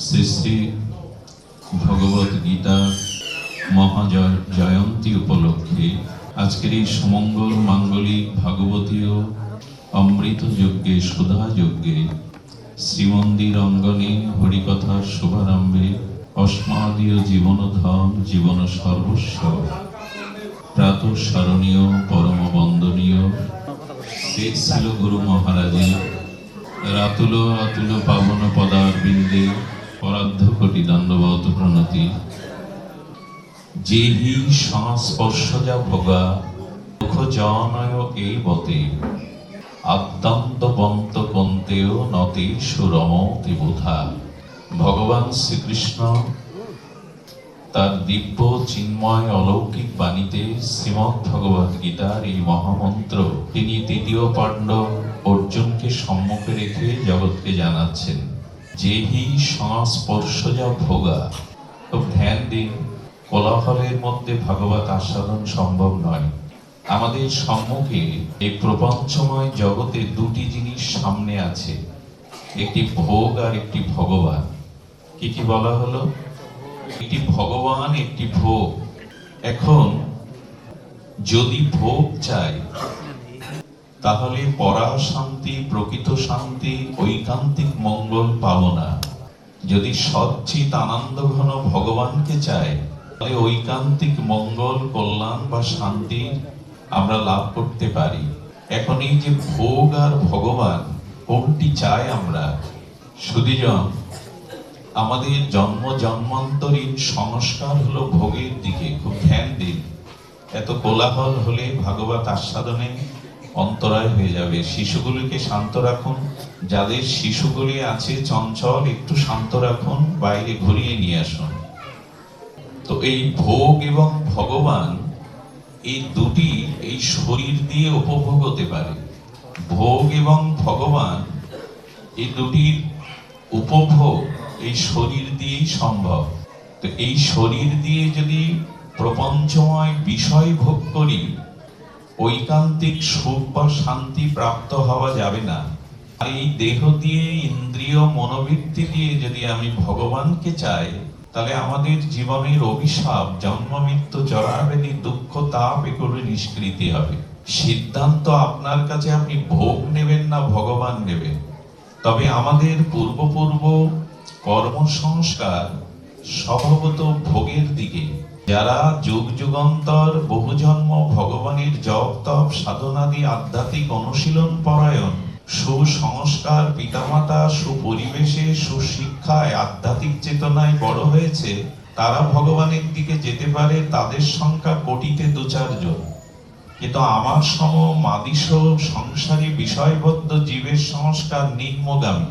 শ্রী শ্রী ভগবত গীতা, মহাজয়, জয়ন্তী উপলক্ষে আজকের এই সুমঙ্গল মাঙ্গলিক ভাগবতীয় অমৃত যজ্ঞে, সুধা যজ্ঞে, শ্রীমন্দির অঙ্গনে হরিকথার শুভারম্ভে অস্মাদীয় জীবনধন জীবন সর্বস্ব। প্রাতঃস্মরণীয় পরম বন্দনীয় ছিল গুরু মহারাজের। রাতুল, অতুল পাবন পদার বিন্দে পরাধ্য কোটি দণ্ডবত প্রণতি। যেহি সংস্পর্শজা ভোগা মুখ জনয় এই বতে। আদ্যন্ত বন্ত কন্তেও নতে সুরমতি বোধা ভগবান শ্রীকৃষ্ণ তার দিব্য চিন্ময় অলৌকিক বাণীতে শ্রীমৎ ভগবত গীতার এই মহামন্ত্র তিনি তৃতীয় পাণ্ডব অর্জুনকে সম্মুখে রেখে জগৎকে জানাচ্ছেন। যেহি সংস্পর্শজা ভোগা খুব ধ্যান দিন, কোলাহলের মধ্যে ভাগবত আস্বাদন সম্ভব নয়। আমাদের সম্মুখে এই প্রপঞ্চময় জগতে দুটি জিনিস সামনে আছে, একটি ভোগ আর একটি ভগবান। কি কি বলা হলো? একটি ভগবান, একটি ভোগ। এখন যদি ভোগ চাই তাহলে পরা শান্তি, প্রকৃত শান্তি, ঐকান্তিক মঙ্গল পাবো না। যদি সচ্চিত আনন্দ ঘন ভগবানকে চায় তাহলে ঐকান্তিক মঙ্গল, কল্যাণ বা শান্তি আমরা লাভ করতে পারি। এখন এই যে ভোগ আর ভগবান, কোনটি চাই আমরা? সুদীজন আমাদের জন্ম জন্মান্তরীণ সংস্কার হলো ভোগের দিকে। খুব ধ্যান দিন। এত কোলাহল হলে ভাগবত আস্বাদনে অন্তরায় হয়ে যাবে। শিশুগুলিকে শান্ত রাখুন। যাদের শিশুগুলি আছে, চঞ্চল, একটু শান্ত রাখুন, বাইরে ঘুরিয়ে নিয়ে আসুন। তো এই ভোগ এবং ভগবান এই দুটি এই শরীর দিয়ে উপভোগ হতে পারে। ভোগ এবং ভগবান এই দুটির উপভোগ এই শরীর দিয়েই সম্ভব। তো এই শরীর দিয়ে যদি প্রপঞ্চময় বিষয় ভোগ করি ঐকান্তিক সুখ বা শান্তি প্রাপ্ত হওয়া যাবে না। এই দেহ দিয়ে, ইন্দ্রিয় মনোবৃত্তি দিয়ে যদি আমি ভগবানকে চাই, তাহলে আমাদের জীবনের অভিশাপ, জন্ম, মৃত্যু, জরাবেদি, দুঃখ, তাপ এগুলো নিষ্কৃতি হবে। সিদ্ধান্ত আপনার কাছে আপনি ভোগ নেবেন না ভগবান নেবেন। তবে আমাদের পূর্বপূর্ব কর্মসংস্কার স্বভাবত ভোগের দিকে যারা যুগ যুগান্তর বহু জন্ম ভগবানের জপ তপ সাধনাদি আধ্যাত্মিক অনুশীলন পরায়ণ, সুসংস্কার পিতামাতা, সুপরিবেশে, সুশিক্ষায়, আধ্যাত্মিক চেতনায় বড় হয়েছে, তারা ভগবানের দিকে যেতে পারে তাদের সংখ্যা কোটিতে দু চারজন। কিন্তু আমার সম মাদিস সংসারী বিষয়বদ্ধ জীবের সংস্কার নিম্নগামী।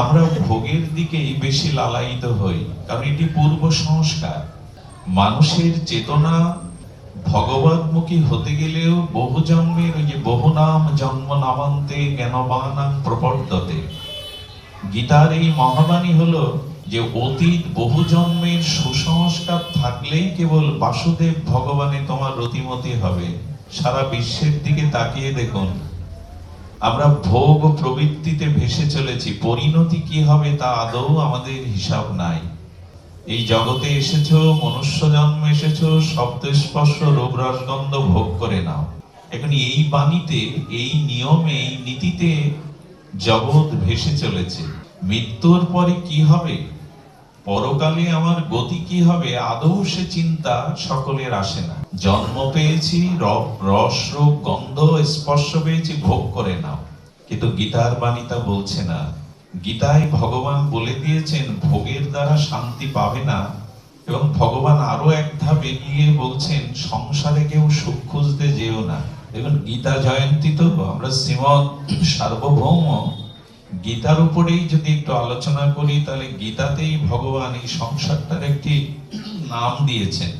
আমরা ভোগের দিকেই বেশি লালায়িত হই, কারণ এটি পূর্ব সংস্কার। মানুষের চেতনা ভগবতমুখী হতে গেলেও বহু জন্মের ওই যে বহু নাম জন্ম নামান্তে জ্ঞানবানাম প্রবর্ততে। গীতার এই মহাবাণী হলো যে অতীত বহু জন্মের সুসংস্কার থাকলেই কেবল বাসুদেব ভগবানে তোমার রতিমতি হবে। সারা বিশ্বের দিকে তাকিয়ে দেখুন। আমরা ভোগ প্রবৃত্তিতে ভেসে চলেছি। পরিণতি কি হবে তা আদৌ আমাদের হিসাব নাই। এই জগতে এসেছ, মনুষ্য জন্ম এসেছ, শব্দ স্পর্শ রূপ রসগন্ধ ভোগ করে নাও। এখন এই বাণীতে, এই নিয়মে, এই নীতিতে জগৎ ভেসে চলেছে। মৃত্যুর পরে কি হবে? পরকালে আমার গতি কি হবে? আদৌ সে চিন্তা সকলের আসে না। জন্ম পেয়েছি রস রূপ গন্ধ, স্পর্শ পেয়েছি, ভোগ করে নাও। কিন্তু গীতার বাণী তা বলছে না। গীতায় ভগবান বলে দিয়েছেন, ভোগের দ্বারা শান্তি পাবে না। এবং ভগবান আরও এক ধাপ এগিয়ে বলছেন, সংসারে কেউ সুখ খুঁজতে যেও না। দেখুন, গীতা জয়ন্তী তো, আমরা শ্রীমৎ সার্বভৌম। গীতার উপরেই যদি একটু আলোচনা করি, তাহলে গীতাতেই ভগবান এই সংসারটার একটি নাম দিয়েছেন।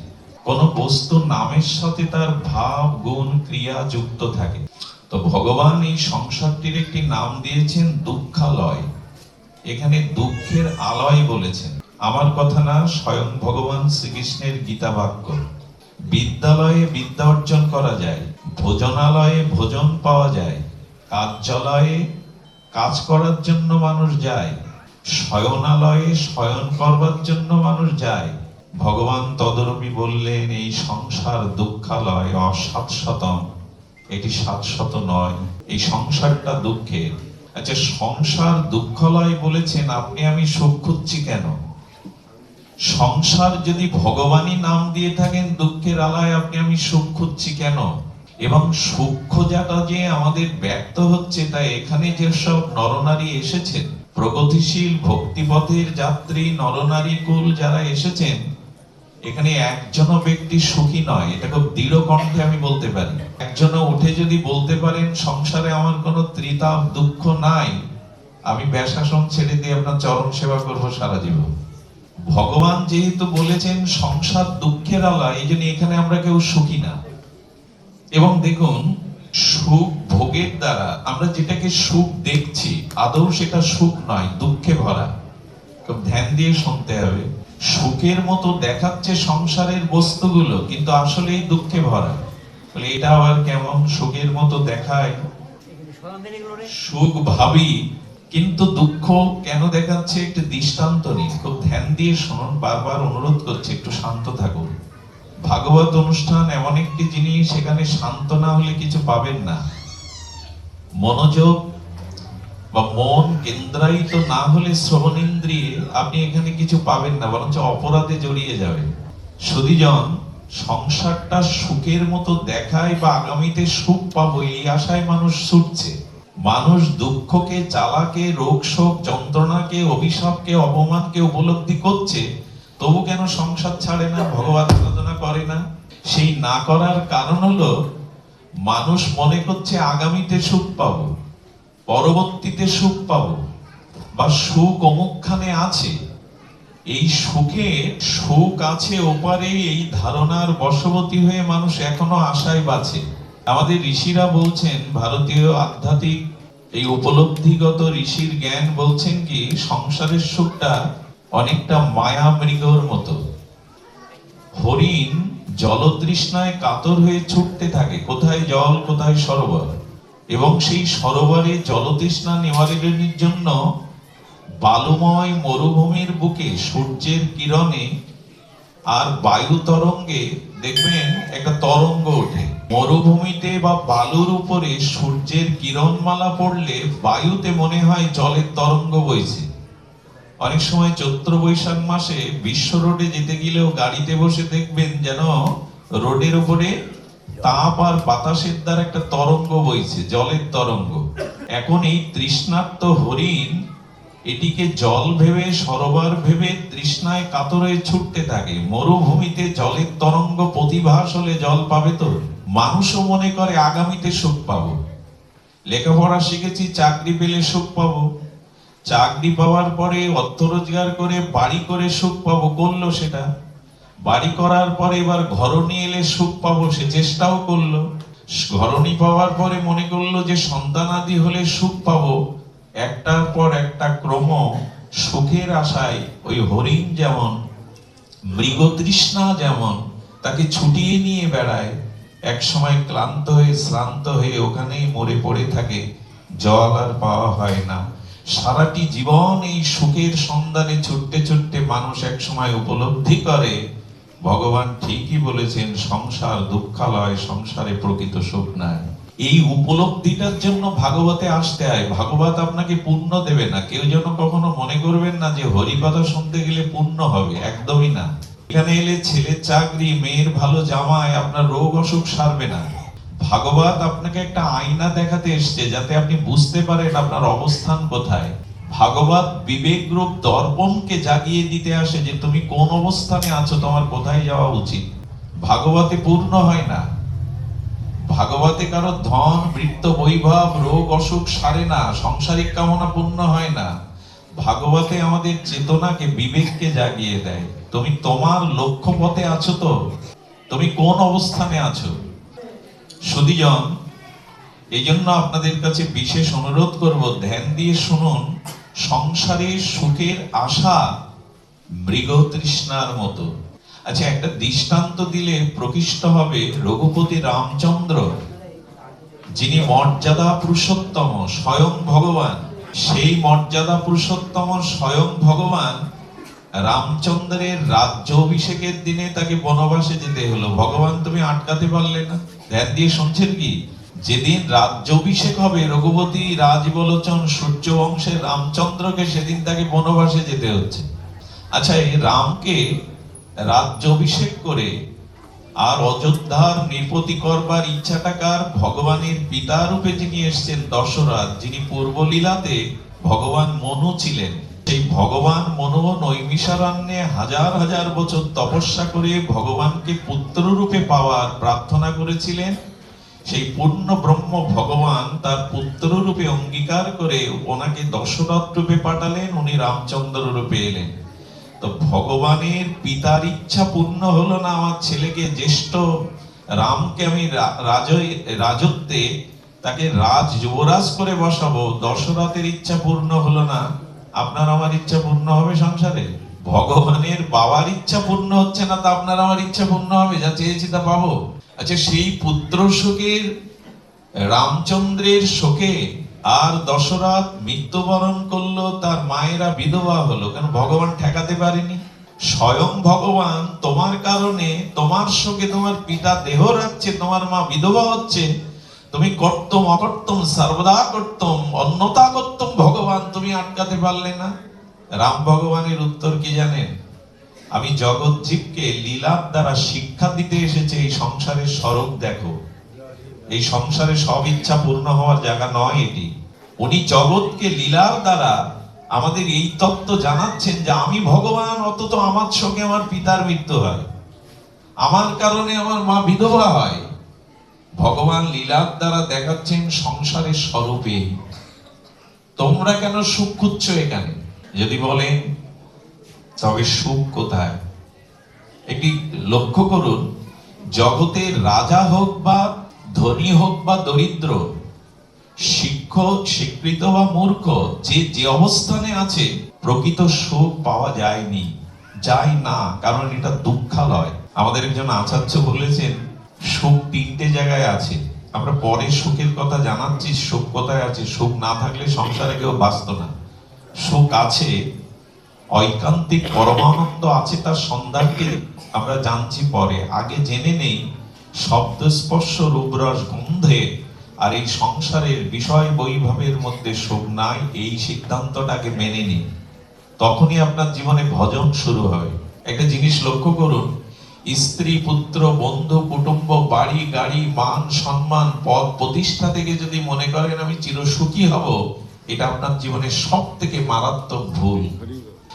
কোন বস্তু নামের সাথে তার ভাব, গুণ, ক্রিয়া যুক্ত থাকে। তো ভগবান এই সংসারটির একটি নাম দিয়েছেন, দুঃখালয়। এখানে দুঃখের আলয় বলেছেন, আমার কথা না, স্বয়ং ভগবান শ্রীকৃষ্ণের গীতা বাক্য বিদ্যালয়ে বিদ্যা অর্জন করা যায়, ভোজনালয়ে ভোজন পাওয়া যায়, কার্যালয়ে কাজ করার জন্য মানুষ যায়, শয়নালয়ে শয়ন করবার জন্য মানুষ যায়। ভগবান তদরূপী বললেন, এই সংসার দুঃখালয় অসাতশতম। এটি সাতশত নয়, এই সংসারটা দুঃখের। আচ্ছা সংসার দুঃখালয় বলেছেন, আপনি আমি সুখ খুঁজছি কেন? সংসার যদি ভগবানই নাম দিয়ে থাকেন দুঃখের আলায়, আপনি আমি সুখ খুঁজছি কেন? এবং সুখ খোঁজাটা যে আমাদের ব্যর্থ হচ্ছে, তা এখানে যেসব নরনারী এসেছেন, প্রগতিশীল ভক্তিপথের যাত্রী, নরনারী কুল যারা এসেছেন এখানে একজন ব্যক্তি সুখী নয়, এটা খুব দৃঢ় কণ্ঠে আমি বলতে পারি। একজন উঠে যদি বলতে পারেন, সংসারে আমার কোনো ত্রিতাপ, দুঃখ নাই, আমি ব্যাসাসন ছেড়ে দিয়ে আপনার চরম সেবা করব সারা জীবন। ভগবান যেহেতু বলেছেন, সংসার দুঃখের আলা এই জন্য এখানে আমরা কেউ সুখী না। এবং দেখুন, সুখ ভোগের দ্বারা আমরা যেটাকে সুখ দেখছি, আদৌ সেটা সুখ নয়, দুঃখে ভরা। ধ্যান দিয়ে শুনতে হবে। সুখের মতো দেখাচ্ছে সংসারের বস্তুগুলো, কিন্তু আসলেই দুঃখে ভরা। বলে, এটা আবার কেমন সুখের মতো দেখায়? সুখ ভাবি, কিন্তু দুঃখ কেন দেখাচ্ছে? একটু দৃষ্টান্ত নেই খুব ধ্যান দিয়ে শুনুন, বারবার অনুরোধ করছে, একটু শান্ত থাকুন। ভাগবত অনুষ্ঠান এমন একটি জিনিস, সেখানে শান্ত না হলে কিছু পাবেন না। মনোযোগ বা মন কেন্দ্রায়িত না হলে শ্রবণেন্দ্রিয়ে আপনি এখানে কিছু পাবেন না, বরঞ্চ অপরাধে জড়িয়ে যাবেন সুদীজন সংসারটা সুখের মতো দেখায় বা আগামীতে সুখ পাবো এই আশায় মানুষ ছুটছে। মানুষ দুঃখকে, চালাকে রোগ শোক যন্ত্রণাকে, অভিশাপকে, অপমানকে উপলব্ধি করছে, তবু কেন সংসার ছাড়ে না, ভগবান আরাধনা করে না? সেই না করার কারণ হলো, মানুষ মনে করছে আগামীতে সুখ পাবো। পরবর্তীতে সুখ পাব বা সুখ অমুকখানে আছে। এই সুখে সুখ আছে ওপারে এই ধারণার বশবর্তী হয়ে মানুষ এখনও আশায় বাঁচে। আমাদের ঋষিরা বলছেন, ভারতীয় আধ্যাত্মিক এই উপলব্ধিগত ঋষির জ্ঞান বলছেন কি, সংসারের সুখটা অনেকটা মায়া মৃগর মতো। হরিণ জলতৃষ্ণায় কাতর হয়ে ছুটতে থাকে। কোথায় জল, কোথায় সরোবর? এবং সেই সরোবরে জলতৃষ্ণা নিবারণের জন্য বালুময় মরুভূমির বুকে সূর্যের কিরণে আর বায়ু তরঙ্গে দেখবেন একটা তরঙ্গ ওঠে। মরুভূমিতে বা বালুর উপরে সূর্যের কিরণমালা পড়লে বায়ুতে মনে হয় জলের তরঙ্গ বইছে। অনেক সময় চৈত্র বৈশাখ মাসে বিশ্ব রোডে যেতে গেলেও গাড়িতে বসে দেখবেন যেন রোডের উপরে তাপ আর বাতাসের দ্বারা একটা তরঙ্গ বইছে, জলের তরঙ্গ। এখন এই তৃষ্ণার্ত হরিণ এটিকে জল ভেবে, সরোবর ভেবে তৃষ্ণায় কাতরে ছুটতে থাকে। মরুভূমিতে জলের তরঙ্গ প্রতিভাস হলে জল পাবে তো? মানুষও মনে করে আগামীতে সুখ পাবো। লেখাপড়া শিখেছি, চাকরি পেলে সুখ পাবো। চাকরি পাওয়ার পরে অর্থ রোজগার করে, বাড়ি করে সুখ পাবো। করল সেটা? বাড়ি করার পরে এবার ঘরণী এলে সুখ পাবো, সে চেষ্টাও করল। ঘরণী পাওয়ার পরে মনে করল যে সন্তানাদি হলে সুখ পাবো। একটার পর একটা ক্রম সুখের আশায় ওই হরিণ যেমন, মৃগতৃষ্ণা যেমন, তাকে ছুটিয়ে নিয়ে বেড়ায়। এক সময় ক্লান্ত হয়ে, শ্রান্ত হয়ে ওখানেই মরে পড়ে থাকে। জল আর পাওয়া হয় না। সারাটি জীবন এই সুখের সন্ধানে ছুটতে ছুটতে মানুষ এক সময় উপলব্ধি করে ভগবান ঠিকই বলেছেন, সংসার দুঃখালয়, সংসারে প্রকৃত সুখ নাই। এই উপলব্ধিটার জন্য ভাগবতে আসতে হয়। ভাগবত আপনাকে পুণ্য দেবে না। কেউ যেন কখনো মনে করবেন না যে হরিকথা শুনতে গেলে পুণ্য হবে। একদমই না। এখানে এলে ছেলের চাকরি, মেয়ের ভালো জামায় আপনার রোগ অসুখ সারবে না। ভাগবত আপনাকে একটা আয়না দেখাতে এসছে, যাতে আপনি বুঝতে পারেন আপনার অবস্থান কোথায়। ভাগবত বিবেক রূপ দর্পণকে জাগিয়ে দিতে আসে যে তুমি কোন অবস্থানে আছো তোমার কোথায় যাওয়া উচিত? ভাগবতে পূর্ণ হয় না। ভাগবতে কারও ধন, বৃত্ত, বৈভব, রোগ, অসুখ সারে না, সংসারিক কামনা পূর্ণ হয় না। ভাগবতে আমাদের চেতনাকে, বিবেককে জাগিয়ে দেয়। তুমি তোমার লক্ষ্য পথে আছো তো? তুমি কোন অবস্থানে আছো? সুদীজন এই জন্য আপনাদের কাছে বিশেষ অনুরোধ করব, ধ্যান দিয়ে শুনুন। সংসারে সুখের আশা মৃগ তৃষ্ণার মতো। আচ্ছা একটা দৃষ্টান্ত দিলে প্রকৃষ্ট হবে রঘুপতি রামচন্দ্র, যিনি মর্যাদা পুরুষোত্তম, স্বয়ং ভগবান। সেই মর্যাদা পুরুষোত্তম, স্বয়ং ভগবান। রামচন্দ্রের রাজ্য অভিষেকের দিনে তাকে বনবাসে যেতে হলো। ভগবান, তুমি আটকাতে পারলে না। ধ্যান দিয়ে শুনছেন কি? যেদিন রাজ্য অভিষেক হবে, রঘুপতি রাজবলোচন সূর্য বংশের রামচন্দ্রকে সেদিন তাকে বনবাসে যেতে হচ্ছে। আচ্ছা এই রামকে রাজ্য অভিষেক করে আর অযোধ্যার নির্পতি করবার ইচ্ছাটা কার? ভগবানের পিতা রূপে যিনি এসেছেন দশরথ, যিনি পূর্বলীলাতে ভগবান মনু ছিলেন, সেই ভগবান মনু নৈমিষারণ্যে হাজার হাজার বছর তপস্যা করে ভগবানকে পুত্র রূপে পাওয়ার প্রার্থনা করেছিলেন। সেই পূর্ণ ব্রহ্ম ভগবান তার পুত্র রূপে অঙ্গীকার করে ওনাকে দশরথ রূপে পাঠালেন, উনি রামচন্দ্র রূপে এলেন। তো ভগবানের পিতার ইচ্ছা পূর্ণ হলো না আমার ছেলেকে জ্যেষ্ঠ রামকে আমি রাজত্বে তাকে রাজ যুবরাজ করে বসাবো, দশরথের ইচ্ছা পূর্ণ হলো না। আপনার আমার ইচ্ছা পূর্ণ হবে সংসারে? ভগবানের বাবার ইচ্ছা পূর্ণ হচ্ছে না, তা আপনার আমার ইচ্ছা পূর্ণ হবে, যা চেয়েছি তা পাবো। আচ্ছা সেই পুত্র শোকের, রামচন্দ্রের শোকে আর দশরথ মৃত্যুবরণ করল, তার মায়েরা বিধবা হলো। কেন? ভগবান ঠেকাতে পারেনি। স্বয়ং ভগবান তোমার কারণে, তোমার শোকে তোমার পিতা দেহ রাখছে, তোমার মা বিধবা হচ্ছে। তুমি করতম অকর্তম, সর্বদা করতম অন্যতা করতম ভগবান, তুমি আটকাতে পারলে না। রাম ভগবানের উত্তর কি জানেন? আমি জগৎজীবকে লীলার দ্বারা শিক্ষা দিতে এসেছে, এই সংসারের স্বরূপ দেখো। এই সংসারে সব ইচ্ছা পূর্ণ হওয়ার জায়গা নয় এটি। উনি জগৎকে লীলার দ্বারা আমাদের এই তত্ত্ব জানাচ্ছেন যে আমি ভগবান অন্তত আমার সঙ্গে আমার পিতার মৃত্যু হয়। আমার কারণে আমার মা বিধবা হয়। ভগবান লীলার দ্বারা দেখাচ্ছেন সংসারের স্বরূপে। তোমরা কেন সুখ খুঁজছ এখানে? যদি বলেন তবে সুখ কোথায়? একটি লক্ষ্য করুন জগতের রাজা হোক বা ধনী হোক বা দরিদ্র শিক্ষক স্বীকৃত বা মূর্খ, যে যে অবস্থানে আছে, প্রকৃত সুখ পাওয়া যায়নি, যায় না, কারণ এটা দুঃখালয়। আমাদের একজন আচার্য বলেছেন, সুখ তিনটে জায়গায় আছে। আমরা পরে সুখের কথা জানাচ্ছি, সুখ কোথায় আছে? সুখ না থাকলে সংসারে কেউ বাঁচত না। সুখ আছে ঐকান্তিক পরমানন্দ আছে তার সন্ধানকে আমরা জানছি পরে। আগে জেনে নেই শব্দ স্পর্শ রূপরস গন্ধে আর এই সংসারের বিষয় বৈভবের মধ্যে সুখ নাই, এই সিদ্ধান্তটাকে মেনে নিন। তখনই আপনার জীবনে ভজন শুরু হবে। একটা জিনিস লক্ষ্য করুন, স্ত্রী, পুত্র, বন্ধু, কুটুম্ব, বাড়ি, গাড়ি, মান, সম্মান, পদ, প্রতিষ্ঠা থেকে যদি মনে করেন আমি চিরসুখী হব, এটা আপনার জীবনের সব থেকে মারাত্মক ভুল।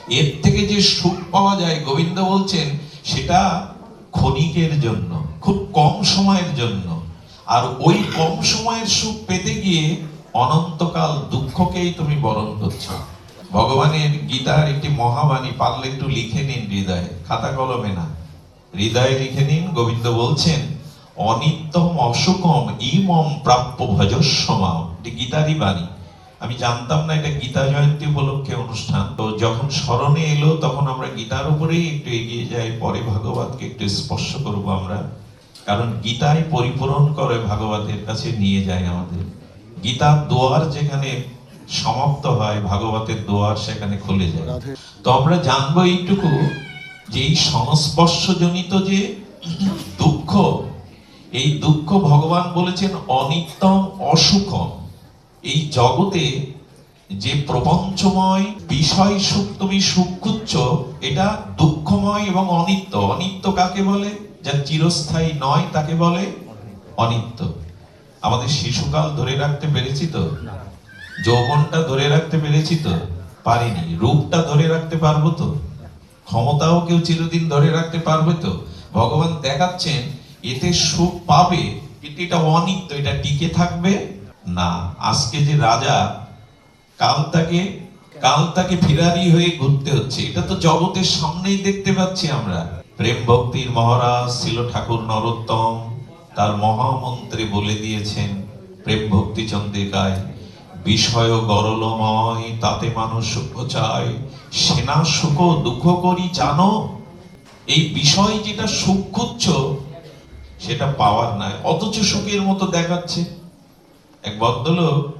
এর থেকে যে সুখ পাওয়া যায়, গোবিন্দ বলছেন, সেটা ক্ষণিকের জন্য, খুব কম সময়ের জন্য। আর ওই কম সময়ের সুখ পেতে গিয়ে অনন্তকাল দুঃখকেই তুমি বরণ করছ। ভগবানের গীতার একটি মহাবাণী, পারলে একটু লিখে নিন হৃদয়ে, খাতা কলমে না। হৃদয়ে লিখে নিন, গোবিন্দ বলছেন, অনিত্যম অসুকম ইমম প্রাপ্য ভজস্বমাও এটি গীতারই বাণী। আমি জানতাম না এটা গীতা জয়ন্তী উপলক্ষে অনুষ্ঠান। তো যখন স্মরণে এলো তখন আমরা গীতার উপরেই একটু এগিয়ে যাই পরে ভাগবতকে একটু স্পর্শ করব আমরা। কারণ গীতাই পরিপূরণ করে ভাগবতের কাছে নিয়ে যায় আমাদের। গীতার দোয়ার যেখানে সমাপ্ত হয় ভাগবতের দোয়ার সেখানে খুলে যায়। তো আমরা জানব এইটুকু যে এই সংস্পর্শজনিত যে দুঃখ এই দুঃখ ভগবান বলেছেন অনিত্যম অসুখম। এই জগতে যে প্রপঞ্চময় বিষয় সুখ তুমি সুখ খুঁজছ এটা দুঃখময় এবং অনিত্য। অনিত্য কাকে বলে? যা চিরস্থায়ী নয় তাকে বলে অনিত্য। আমাদের শিশুকাল ধরে রাখতে পেরেছি তো? যৌবনটা ধরে রাখতে পেরেছি তো? পারিনি। রূপটা ধরে রাখতে পারব তো? ক্ষমতাও কেউ চিরদিন ধরে রাখতে পারবে তো? ভগবান দেখাচ্ছেন এতে সুখ পাবে কিন্তু এটা অনিত্য এটা টিকে থাকবে না, আজকে যে রাজা কাল তাকে কাল তাকে ফিরারি হয়ে ঘুরতে হচ্ছে, এটা তো জগতের সামনেই দেখতে পাচ্ছি আমরা। প্রেম ভক্তির মহারাজ ছিল ঠাকুর নরোত্তম, তার মহামন্ত্রে বলে দিয়েছেন, প্রেম ভক্তি চন্দ্রিকায়, বিষয় গরলময়, তাতে মানুষ সুখ চায়, সেনা সুখ দুঃখ করি জানো? এই বিষয় যেটা সুখ খুঁজছ, সেটা পাওয়ার নাই, অথচ সুখের মতো দেখাচ্ছে। এক ভদ্রলোক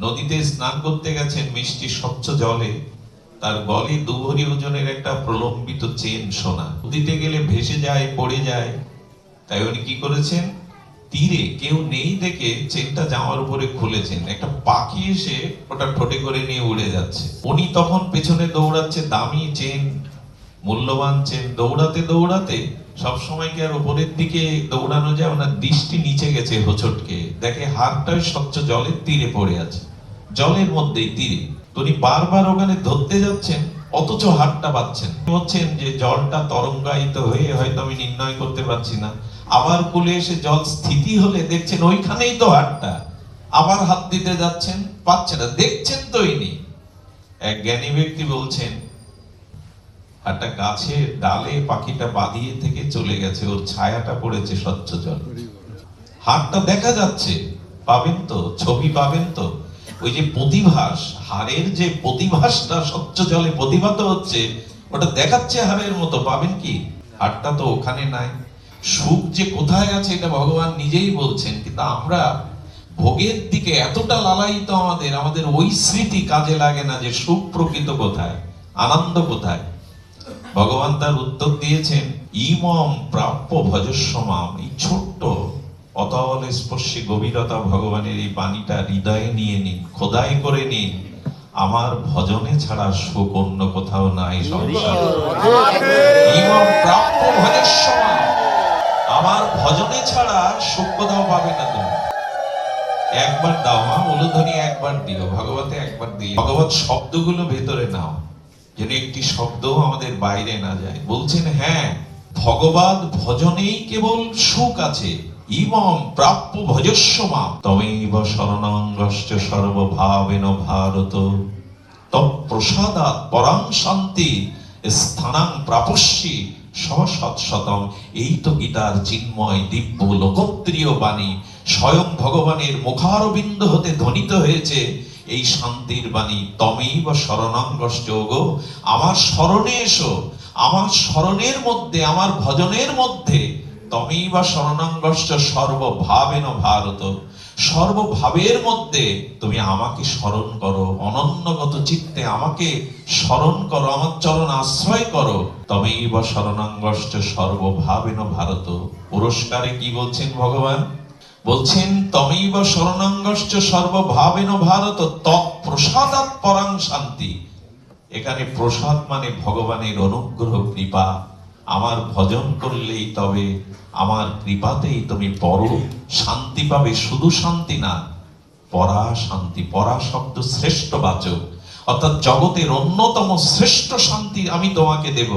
নদীতে স্নান করতে গেছেন মিষ্টি স্বচ্ছ জলে। তার গলে দুভরি ওজনের একটা প্রলম্বিত চেন সোনা। নদীতে গেলে ভেসে যায়, পড়ে যায়। তাই উনি কি করেছেন? তীরে কেউ নেই দেখে চেনটা জামার উপরে খুলেছেন। একটা পাখি এসে ওটা ঠোঁটে করে নিয়ে উড়ে যাচ্ছে। উনি তখন পেছনে দৌড়াচ্ছে দামি চেন, মূল্যবান চেন। দৌড়াতে দৌড়াতে সব সময় কি আর উপরের দিকে দৌড়ানো যায় ওনার দৃষ্টি নিচে গেছে হোচটকে। দেখে হাতটা স্বচ্ছ জলের তীরে পড়ে আছে। জলের মধ্যেই তীরে। উনি বারবার ওখানে ধরতে যাচ্ছেন, অথচ হাতটা পাচ্ছেন বলছেন যে জলটা তরঙ্গায়িত হয়ে হয়তো আমি নির্ণয় করতে পারছি না। আবার কুলে এসে জল স্থিতি হলে দেখছেন ওইখানেই তো হাতটা। আবার হাত দিতে যাচ্ছেন, পাচ্ছে না, দেখছেন তো ইনি। এক জ্ঞানী ব্যক্তি বলছেন একটা গাছের ডালে পাখিটা বাঁধিয়ে থেকে চলে গেছে, ওর ছায়াটা পড়েছে স্বচ্ছ জল। হাড়টা দেখা যাচ্ছে, পাবেন তো, ছবি পাবেন তো। ওই যে প্রতিভাস, হাড়ের যে প্রতিভাসটা স্বচ্ছ জলে প্রতিভাত হচ্ছে, ওটা দেখাচ্ছে হাড়ের মতো, পাবেন কি? হাড়টা তো ওখানে নাই। সুখ যে কোথায় আছে এটা ভগবান নিজেই বলছেন, কিন্তু আমরা ভোগের দিকে এতটা লালায়িত আমাদের আমাদের ওই স্মৃতি কাজে লাগে না যে সুখ প্রকৃত কোথায়, আনন্দ কোথায়। ভগবান তার উত্তর দিয়েছেন ইমম প্রাপ্য ভজস্বমাম। এই ছোট্ট অতল স্পর্শী গভীরতা ভগবানের এই বাণীটা হৃদয়ে নিয়ে নিন খোদাই করে নিন। আমার ভজনে ছাড়া সুখ অন্য কোথাও নাই সংসারে ইমম প্রাপ্য ভজস্বমাম। আমার ভজনে ছাড়া সুখ কোথাও পাবে না তুমি। একবার দাও মা উলুধ্বনি একবার দিও ভগবতে একবার দিও। ভগবত শব্দগুলো ভেতরে নাও। যেন একটি শব্দ আমাদের বাইরে না যায়। বলছেন হ্যাঁ ভগবান ভজনেই কেবল সুখ আছে। ইমম প্রাপ্য ভজস্বমা তমেব শরণাঙ্গশ্চ সর্বভাবেন ভারত। তৎপ্রসাদাৎ পরাং শান্তি স্থানাং প্রাপস্যি সহসৎশতম এই তো গীতার চিন্ময়, দিব্য, লোকপ্রিয় বাণী। স্বয়ং ভগবানের মুখারবিন্দ হতে ধ্বনিত হয়েছে। এই শান্তির বাণী তমেই বা শরণাঙ্গশ্চ গো আমার স্মরণে এসো, আমার স্মরণের মধ্যে, আমার ভজনের মধ্যে তমেই বা শরণাঙ্গশ্চ সর্বভাবেন ভারত। সর্বভাবের মধ্যে তুমি আমাকে স্মরণ করো, অনন্যগত চিত্তে আমাকে স্মরণ করো, আমার চরণ আশ্রয় করো। তমেই বা শরণাঙ্গশ্চ সর্বভাবেন ভারত। পুরস্কারে কি বলছেন ভগবান? বলছেন, তমেইব শরণাঙ্গশ্চ সর্বভাবেন ভারত তৎপ্রসাদাৎ পরাং শান্তি। এখানে প্রসাদ মানে ভগবানের অনুগ্রহ, কৃপা। আমার ভজন করলেই তবে আমার কৃপাতেই তুমি পর। শান্তি পাবে শুধু শান্তি না, পরা শান্তি, পরা শব্দ শ্রেষ্ঠ বাচক। অর্থাৎ জগতের অন্যতম শ্রেষ্ঠ শান্তি আমি তোমাকে দেব।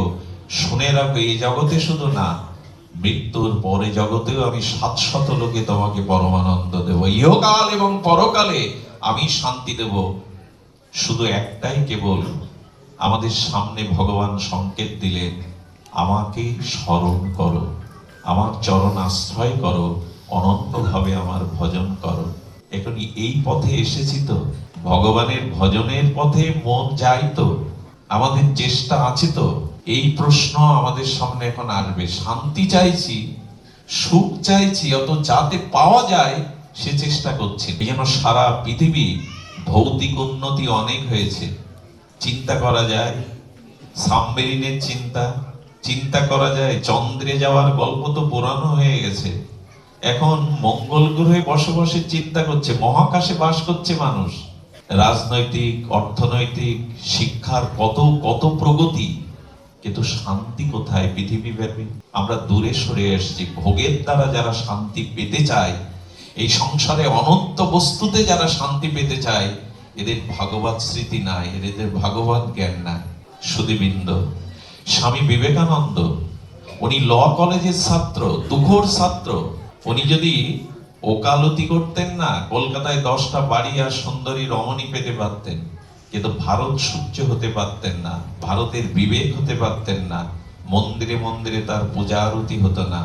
শুনে রাখো, এই জগতে শুধু না মৃত্যুর পরে জগতেও আমি সাতশত লোকে তোমাকে পরমানন্দ দেব। ইহকাল এবং পরকালে আমি শান্তি দেব। শুধু একটাই কেবল আমাদের সামনে ভগবান সংকেত দিলেন, আমাকে স্মরণ করো, আমার চরণ আশ্রয় করো, অনন্তভাবে আমার ভজন করো। এখনই এই পথে এসেছি তো। ভগবানের ভজনের পথে মন যায় তো। আমাদের চেষ্টা আছে তো। এই প্রশ্ন আমাদের সামনে এখন আসবে। শান্তি চাইছি, সুখ চাইছি অত যাতে পাওয়া যায়, সে চেষ্টা করছে। যেন সারা পৃথিবী ভৌতিক উন্নতি অনেক হয়েছে। চিন্তা করা যায়, সাবমেরিনের চিন্তা চিন্তা করা যায়, চন্দ্রে যাওয়ার গল্প তো পুরানো হয়ে গেছে। এখন মঙ্গল গ্রহে বসবাসের চিন্তা করছে, মহাকাশে বাস করছে মানুষ। রাজনৈতিক, অর্থনৈতিক, শিক্ষার কত কত প্রগতি কিন্তু শান্তি কোথায়? পৃথিবী ব্যাপী আমরা দূরে সরে এসেছি। ভোগের দ্বারা যারা শান্তি পেতে চায়, এই সংসারে অনন্ত বস্তুতে যারা শান্তি পেতে চায়, এদের ভাগবত স্মৃতি নাই, এদের ভাগবত জ্ঞান নাই। সুদীবৃন্দ স্বামী বিবেকানন্দ, উনি ল কলেজের ছাত্র, দুঘোর ছাত্র, উনি যদি ওকালতি করতেন না, কলকাতায় দশটা বাড়ি আর সুন্দরী রমণী পেতে পারতেন। কিন্তু ভারত সূর্য হতে পারতেন না, ভারতের বিবেক হতে পারতেন না, মন্দিরে মন্দিরে তার পূজা আরতি হতো না।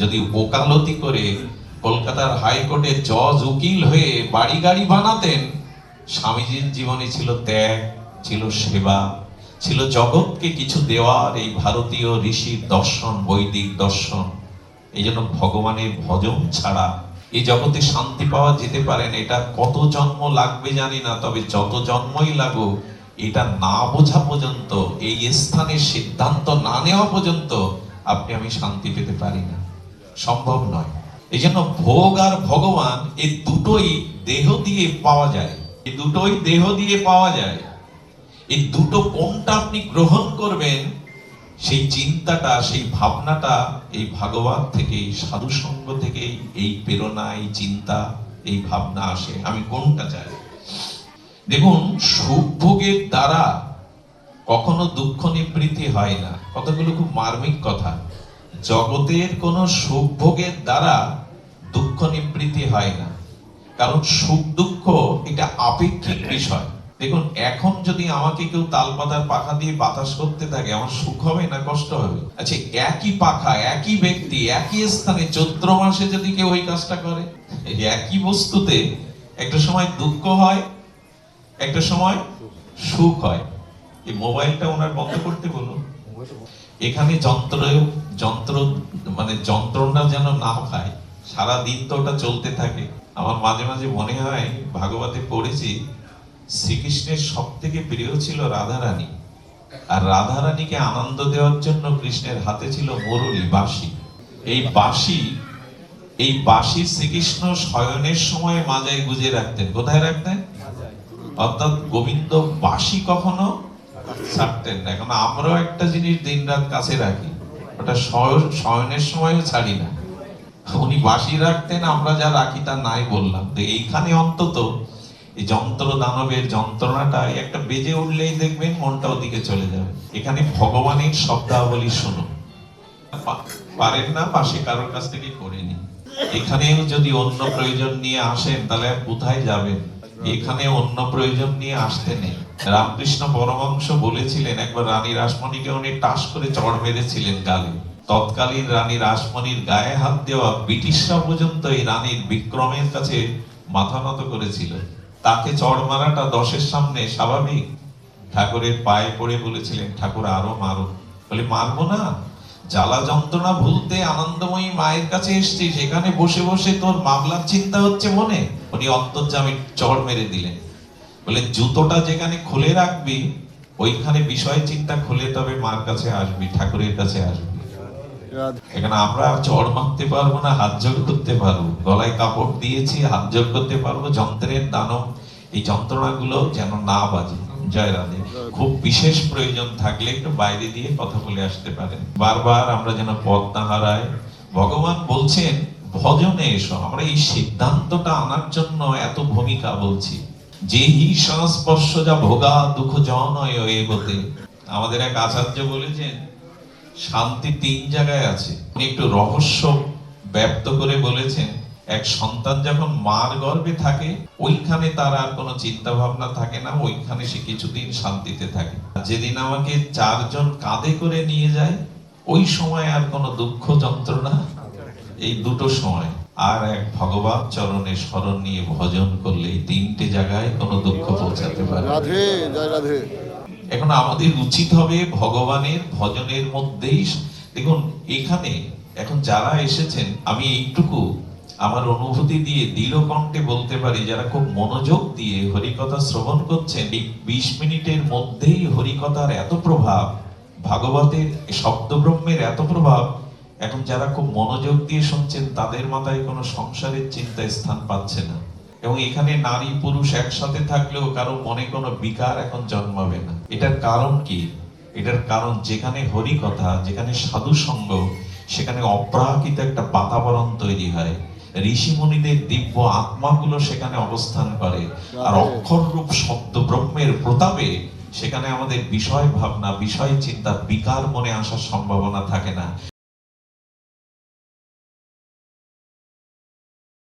যদি ওকালতি করে কলকাতার হাইকোর্টে জজ উকিল হয়ে বাড়ি গাড়ি বানাতেন, স্বামীজির জীবনে ছিল ত্যাগ, ছিল সেবা, ছিল জগৎকে কিছু দেওয়ার এই ভারতীয় ঋষির দর্শন, বৈদিক দর্শন। এই জন্য ভগবানের ভজন ছাড়া এই জগতে শান্তি পাওয়া যেতে পারেন এটা কত জন্ম লাগবে জানি না, তবে যত জন্মই লাগুক, এটা না বোঝা পর্যন্ত, এই স্থানের সিদ্ধান্ত না নেওয়া পর্যন্ত আপনি আমি শান্তি পেতে পারি না। সম্ভব নয়। এই জন্য ভোগ আর ভগবান এই দুটোই দেহ দিয়ে পাওয়া যায়। এই দুটোই দেহ দিয়ে পাওয়া যায়। এই দুটো কোনটা আপনি গ্রহণ করবেন সেই চিন্তাটা, সেই ভাবনাটা এই ভাগবত থেকে, এই সাধু সঙ্গ থেকে এই প্রেরণা, এই চিন্তা, এই ভাবনা আসে। আমি কোনটা চাই? দেখুন সুখ ভোগের দ্বারা কখনো দুঃখ নিবৃত্তি হয় না। কতগুলো খুব মার্মিক কথা। জগতের কোনো সুখ ভোগের দ্বারা দুঃখ নিবৃত্তি হয় না। কারণ সুখ দুঃখ এটা আপেক্ষিক বিষয়। দেখুন, এখন যদি আমাকে কেউ তালপাতার পাখা দিয়ে বাতাস করতে থাকে, আমার সুখ হবে না কষ্ট হবে? আচ্ছা একই পাখা, একই ব্যক্তি, একই স্থানে চৈত্র মাসে যদি কেউ ওই কাজটা করে? একই বস্তুতে একটা সময় দুঃখ হয়, একটা সময় সুখ হয়। এই মোবাইলটা ওনার বন্ধ করতে বলুন। এখানে যন্ত্র যন্ত্র মানে যন্ত্রণা যেন না খায় সারা দিন তো ওটা চলতে থাকে। আমার মাঝে মাঝে মনে হয়, ভাগবতে পড়েছি শ্রীকৃষ্ণের সব থেকে প্রিয় ছিল রাধারানী। আর রাধারানীকে আনন্দ দেওয়ার জন্য কৃষ্ণের হাতে ছিল মুরলি বাঁশি। এই বাঁশি এই বাঁশি শ্রীকৃষ্ণ শয়নের সময় মাজায় গুজে রাখতেন। কোথায় রাখতেন? অর্থাৎ গোবিন্দ বাঁশি কখনো ছাড়তেন না। এখন আমরাও একটা জিনিস দিন রাত কাছে রাখি, ওটা শয়- শয়নের সময়ও ছাড়ি না। উনি বাঁশি রাখতেন, আমরা যা রাখি তা নাই বললাম। তো এইখানে অন্তত এই যন্ত্র দানবের যন্ত্রণাটা একটা বেজে উঠলেই দেখবেন মনটা ওদিকে চলে যাবে। এখানে ভগবানের শব্দাবলী শুনুন পারেন না, পাশে কারোর কাছ থেকে করে নিন। এখানেও যদি অন্য প্রয়োজন নিয়ে আসেন, তাহলে কোথায় যাবেন? এখানে অন্য প্রয়োজন নিয়ে আসতে নেই। রামকৃষ্ণ পরমংশ বলেছিলেন, একবার রানী রাসমণিকে উনি টাস করে চড় মেরেছিলেন গালে। তৎকালীন রানী রাসমণির গায়ে হাত দেওয়া ব্রিটিশরা পর্যন্ত এই রানীর বিক্রমের কাছে মাথা নত করেছিল। তাকে চড় মারাটা দশের সামনে স্বাভাবিক। ঠাকুরের পায়ে পড়ে বলেছিলেন, ঠাকুর, আরও মারো বলে, মারবো না। জ্বালা যন্ত্রণা ভুলতে আনন্দময়ী মায়ের কাছে এসছি সেখানে বসে বসে তোর মামলার চিন্তা হচ্ছে মনে? উনি অন্তর্জামী চড় মেরে দিলেন। বলে, জুতোটা যেখানে খুলে রাখবি, ওইখানে বিষয় চিন্তা খুলে তবে মার কাছে আসবি, ঠাকুরের কাছে আসবি। এখানে আমরা চড় মারতে পারব না, হাত জোর করতে পারব। গলায় কাপড় দিয়েছি, হাত জোর করতে পারব, যন্ত্রের দানব। এই যন্ত্রণাগুলো যেন না বাজে। জয় রাধে। খুব বিশেষ প্রয়োজন থাকলে একটু বাইরে দিয়ে কথা বলে আসতে বারবার আমরা যেন পথ না হারাই। ভগবান বলছেন, ভজনে এসো। আমরা এই সিদ্ধান্তটা আনার জন্য এত ভূমিকা বলছি। যে হি সংস্পর্শ যা ভোগা দুঃখ জনয় আমাদের এক আচার্য বলেছেন শান্তি তিন জায়গায় আছে। একটু রহস্য ব্যক্ত করে বলেছেন, এক সন্তান যখন মার গর্ভে থাকে, ওইখানে তার আর কোনো চিন্তা ভাবনা থাকে না, ওইখানে সে কিছুদিন শান্তিতে থাকে। যেদিন আমাকে চারজন কাঁধে করে নিয়ে যায়, ওই সময় আর কোনো দুঃখ যন্ত্রণা এই দুটো সময়। আর এক ভগবান চরণে স্মরণ নিয়ে ভজন করলে তিনটে জায়গায় কোনো দুঃখ পৌঁছাতে পারে এখন আমাদের উচিত হবে ভগবানের ভজনের মধ্যেই দেখুন, এখানে এখন যারা এসেছেন, আমি এইটুকু আমার অনুভূতি দিয়ে দৃঢ় কণ্ঠে বলতে পারি, যারা খুব মনোযোগ দিয়ে হরিকথা শ্রবণ করছেন, এই বিশ মিনিটের মধ্যেই হরিকথার এত প্রভাব, ভাগবতের শব্দব্রহ্মের এত প্রভাব, এখন যারা খুব মনোযোগ দিয়ে শুনছেন, তাদের মাথায় কোনো সংসারের চিন্তা স্থান পাচ্ছে না। এবং এখানে নারী পুরুষ একসাথে থাকলেও কারও মনে কোনো বিকার এখন জন্মাবে না। এটার কারণ কি? এটার কারণ যেখানে হরি কথা যেখানে সাধু সঙ্গ সেখানে অপ্রাকৃত একটা বাতাবরণ তৈরি হয়। ঋষি মুনিদের দিব্য আত্মাগুলো সেখানে অবস্থান করে। আর অক্ষর রূপ শব্দ ব্রহ্মের প্রতাপে সেখানে আমাদের বিষয় ভাবনা বিষয় চিন্তা বিকার মনে আসার সম্ভাবনা থাকে না।